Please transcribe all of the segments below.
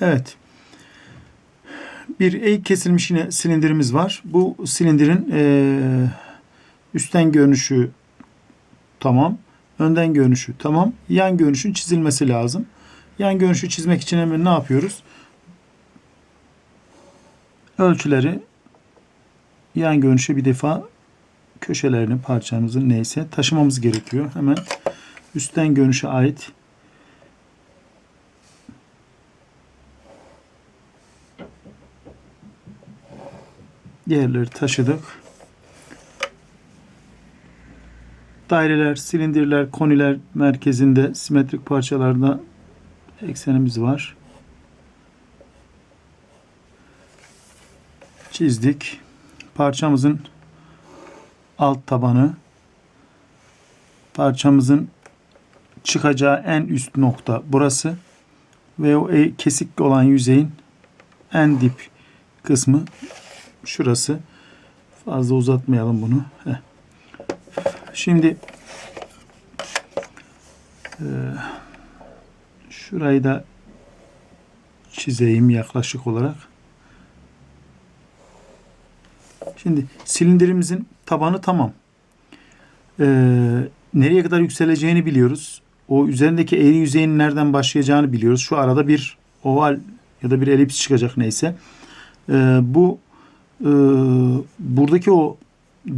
Evet. Bir eğik kesilmiş yine silindirimiz var. Bu silindirin eee, üstten görünüşü tamam. Önden görünüşü tamam. Yan görünüşün çizilmesi lazım. Yan görünüşü çizmek için hemen ne yapıyoruz? Ölçüleri yan görünüşe bir defa köşelerini parçamızın neyse taşımamız gerekiyor. Hemen üstten görünüşe ait yerleri taşıdık. Daireler, silindirler, koniler merkezinde simetrik parçalarda eksenimiz var. Çizdik. Parçamızın alt tabanı parçamızın çıkacağı en üst nokta burası ve o e- kesik olan yüzeyin en dip kısmı şurası. Fazla uzatmayalım bunu. Heh. Şimdi e, şurayı da çizeyim yaklaşık olarak. Şimdi silindirimizin tabanı tamam. Ee, nereye kadar yükseleceğini biliyoruz. O üzerindeki eğri yüzeyin nereden başlayacağını biliyoruz. Şu arada bir oval ya da bir elips çıkacak neyse. Ee, bu e, buradaki o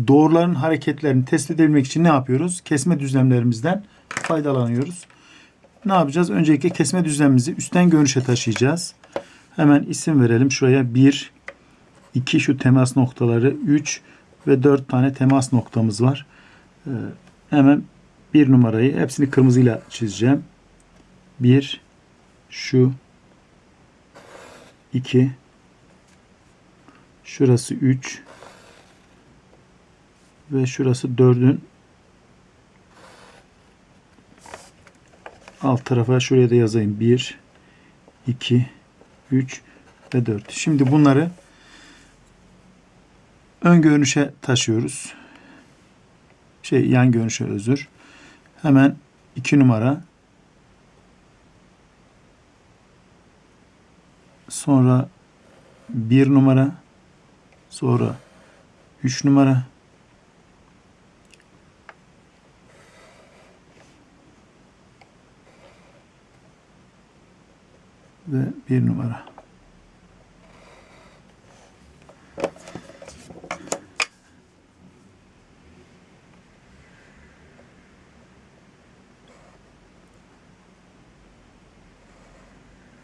doğruların hareketlerini tespit edebilmek için ne yapıyoruz? Kesme düzlemlerimizden faydalanıyoruz. Ne yapacağız? Öncelikle kesme düzlemimizi üstten görünüşe taşıyacağız. Hemen isim verelim. Şuraya 1, 2 şu temas noktaları, 3 ve 4 tane temas noktamız var. Ee, hemen bir numarayı hepsini kırmızıyla çizeceğim. 1 şu 2 şurası 3 ve şurası 4'ün alt tarafa şuraya da yazayım. 1 2 3 ve 4. Şimdi bunları ön görünüşe taşıyoruz. Şey yan görünüşe özür. Hemen 2 numara sonra 1 numara sonra 3 numara ve 1 numara.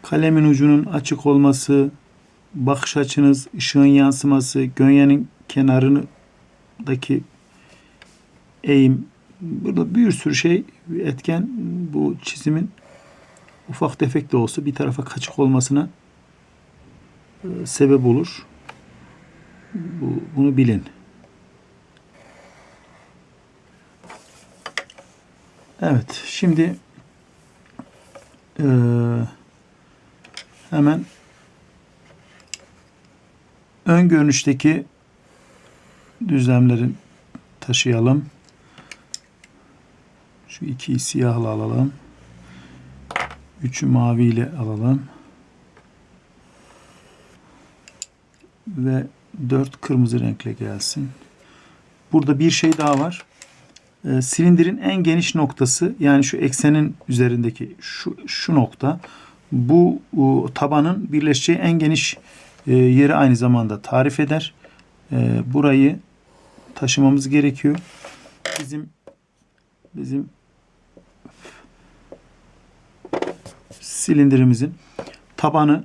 Kalemin ucunun açık olması, bakış açınız, ışığın yansıması, gönyenin kenarındaki eğim, burada bir sürü şey etken bu çizimin ufak tefek de olsa bir tarafa kaçık olmasına e, sebep olur. Bu, bunu bilin. Evet, şimdi e, hemen ön görünüşteki düzlemlerin taşıyalım. Şu ikiyi siyahla alalım. Üçü maviyle alalım. Ve dört kırmızı renkle gelsin. Burada bir şey daha var. Ee, silindirin en geniş noktası yani şu eksenin üzerindeki şu, şu nokta bu tabanın birleşeceği en geniş yeri aynı zamanda tarif eder. E, burayı taşımamız gerekiyor. Bizim bizim silindirimizin tabanı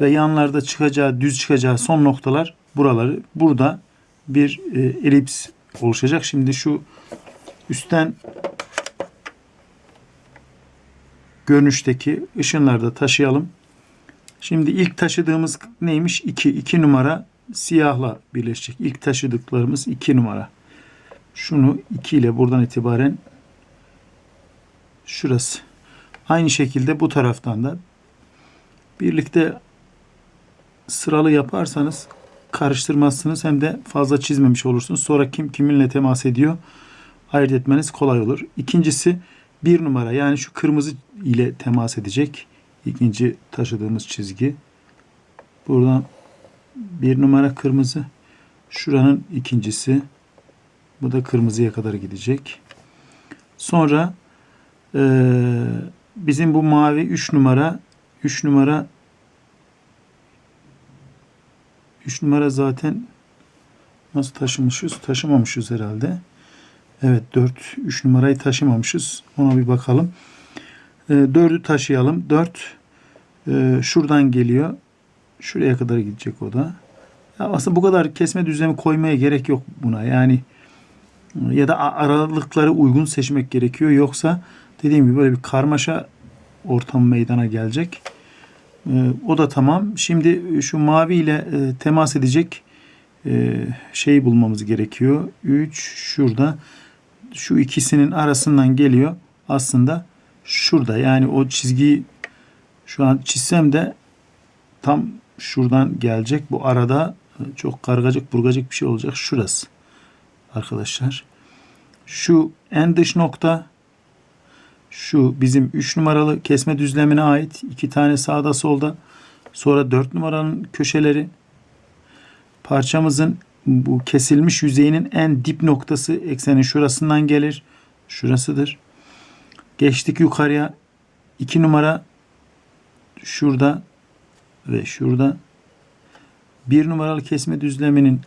ve yanlarda çıkacağı, düz çıkacağı son noktalar buraları. Burada bir e, elips oluşacak. Şimdi şu üstten görünüşteki ışınları da taşıyalım. Şimdi ilk taşıdığımız neymiş? 2. 2 numara siyahla birleşecek. İlk taşıdıklarımız 2 numara. Şunu 2 ile buradan itibaren şurası. Aynı şekilde bu taraftan da birlikte sıralı yaparsanız karıştırmazsınız hem de fazla çizmemiş olursunuz. Sonra kim kiminle temas ediyor ayırt etmeniz kolay olur. İkincisi bir numara yani şu kırmızı ile temas edecek. İkinci taşıdığımız çizgi. Buradan bir numara kırmızı. Şuranın ikincisi. Bu da kırmızıya kadar gidecek. Sonra eee, bizim bu mavi 3 numara 3 numara 3 numara zaten nasıl taşımışız? Taşımamışız herhalde. Evet 4 3 numarayı taşımamışız. Ona bir bakalım. E, 4'ü taşıyalım. 4 e, şuradan geliyor. Şuraya kadar gidecek o da. Ya aslında bu kadar kesme düzlemi koymaya gerek yok buna. Yani e, ya da aralıkları uygun seçmek gerekiyor. Yoksa dediğim gibi böyle bir karmaşa ortam meydana gelecek. E, o da tamam. Şimdi şu mavi ile temas edecek şeyi bulmamız gerekiyor. 3 şurada. Şu ikisinin arasından geliyor. Aslında şurada. Yani o çizgiyi şu an çizsem de tam şuradan gelecek. Bu arada e, çok kargacık burgacık bir şey olacak. Şurası. Arkadaşlar. Şu en dış nokta şu bizim 3 numaralı kesme düzlemine ait. iki tane sağda solda. Sonra 4 numaranın köşeleri. Parçamızın bu kesilmiş yüzeyinin en dip noktası eksenin şurasından gelir. Şurasıdır. Geçtik yukarıya. 2 numara şurada ve şurada. Bir numaralı kesme düzleminin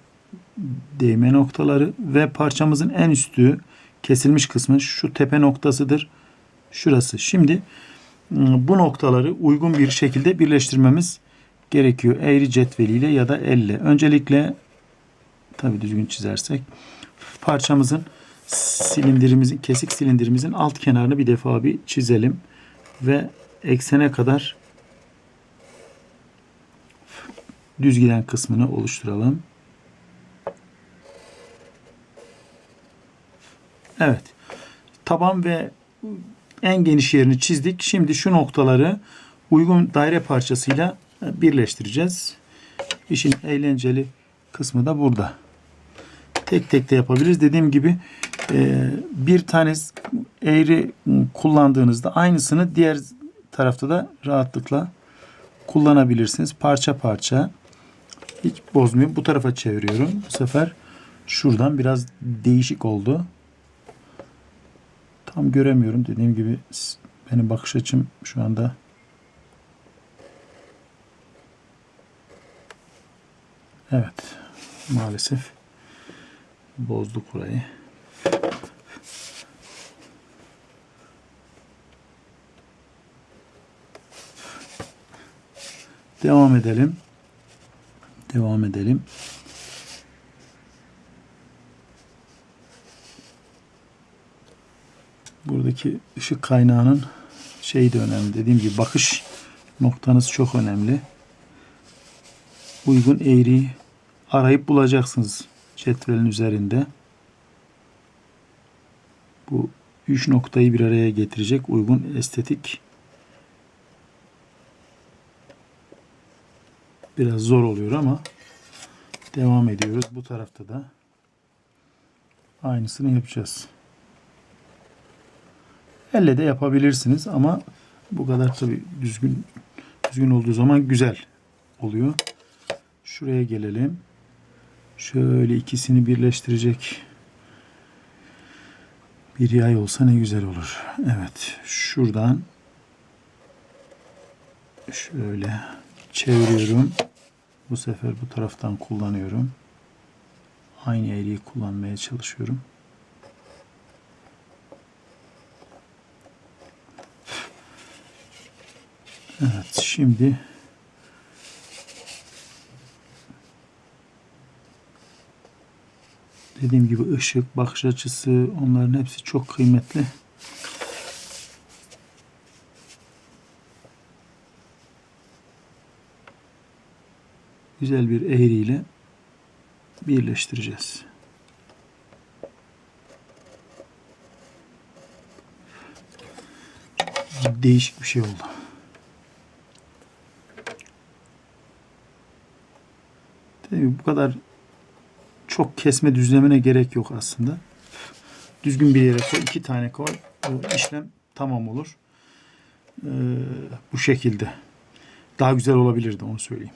değme noktaları ve parçamızın en üstü kesilmiş kısmı şu tepe noktasıdır. Şurası. Şimdi ıı, bu noktaları uygun bir şekilde birleştirmemiz gerekiyor. Eğri cetveliyle ya da elle. Öncelikle tabi düzgün çizersek parçamızın silindirimizin kesik silindirimizin alt kenarını bir defa bir çizelim ve eksene kadar düz giden kısmını oluşturalım. Evet. Taban ve en geniş yerini çizdik. Şimdi şu noktaları uygun daire parçasıyla birleştireceğiz. İşin eğlenceli kısmı da burada. Tek tek de yapabiliriz. Dediğim gibi bir tane eğri kullandığınızda aynısını diğer tarafta da rahatlıkla kullanabilirsiniz. Parça parça. Hiç bozmuyorum. Bu tarafa çeviriyorum. Bu sefer şuradan biraz değişik oldu. Tam göremiyorum. Dediğim gibi benim bakış açım şu anda Evet. Maalesef bozduk burayı. Devam edelim. Devam edelim. Buradaki ışık kaynağının şeyi de önemli. Dediğim gibi bakış noktanız çok önemli. Uygun eğriyi arayıp bulacaksınız cetvelin üzerinde. Bu üç noktayı bir araya getirecek uygun estetik biraz zor oluyor ama devam ediyoruz. Bu tarafta da aynısını yapacağız. Elle de yapabilirsiniz ama bu kadar tabi düzgün düzgün olduğu zaman güzel oluyor. Şuraya gelelim. Şöyle ikisini birleştirecek bir yay olsa ne güzel olur. Evet. Şuradan şöyle çeviriyorum. Bu sefer bu taraftan kullanıyorum. Aynı eğriyi kullanmaya çalışıyorum. Evet şimdi dediğim gibi ışık, bakış açısı onların hepsi çok kıymetli. Güzel bir eğriyle birleştireceğiz. Değişik bir şey oldu. Tabii bu kadar çok kesme düzlemine gerek yok aslında. Düzgün bir yere koy. iki tane koy. O işlem tamam olur. Ee, Bu şekilde. Daha güzel olabilirdi onu söyleyeyim.